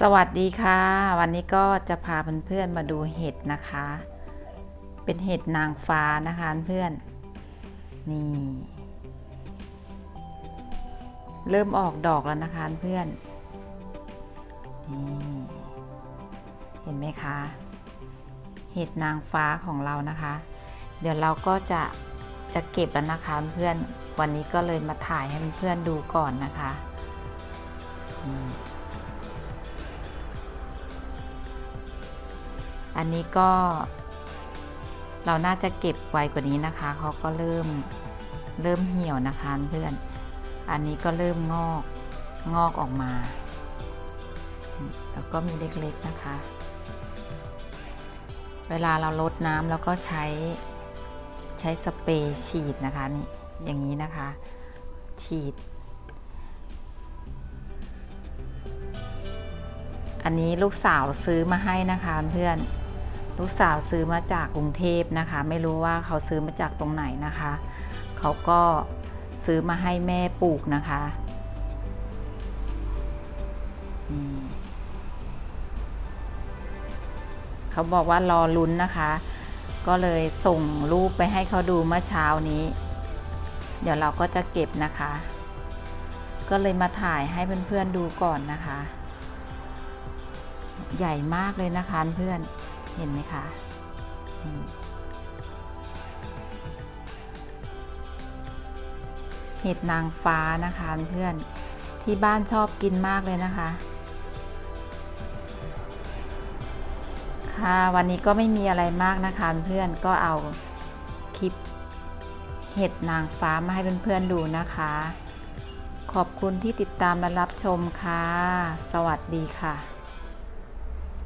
สวัสดีค่ะ วันนี้ก็จะพาเพื่อนๆมาดูเห็ดนะคะ เป็นเห็ดนางฟ้านะคะเพื่อนนี่ เริ่มออกดอกแล้วนะคะเพื่อนนี่เห็นไหมคะ เห็ดนางฟ้าของเรานะคะ เดี๋ยวเราก็จะจะเก็บแล้วนะคะเพื่อนวันนี้ก็เลยมาถ่ายให้เพื่อนดูก่อนนะคะนี่ อันนี้ก็ เราน่าจะเก็บไวกว่านี้นะคะเขาก็เริ่มเริ่มเหี่ยวนะคะเพื่อน อันนี้ก็เริ่มงอกงอกออกมา แล้วก็มีเล็กๆนะคะ เวลาเราลดน้ำแล้วก็ใช้ใช้สเปรย์ฉีดนะคะนี่อย่างนี้นะคะ ฉีด อันนี้ลูกสาวซื้อมาให้นะคะเพื่อน ลูกสาวซื้อมาจากกรุงเทพนะคะ ไม่รู้ว่าเขาซื้อมาจากตรงไหนนะคะ เขาก็ซื้อมาให้แม่ปลูกนะคะเขาบอกว่ารอลุ้นนะคะ ก็เลยส่งรูปไปให้เขาดูเมื่อเช้านี้ เดี๋ยวเราก็จะเก็บนะคะ ก็เลยมาถ่ายให้เพื่อนๆดูก่อนนะคะ ใหญ่มากเลยนะคะเพื่อน เห็นไหมคะเห็ดนางฟ้านะคะเพื่อนที่บ้านชอบกินมากเลยนะคะ ค่ะวันนี้ก็ไม่มีอะไรมากนะคะเพื่อนก็เอาคลิปเห็ดนางฟ้ามาให้เพื่อนๆดูนะคะ ขอบคุณที่ติดตามและรับชมค่ะ สวัสดีค่ะ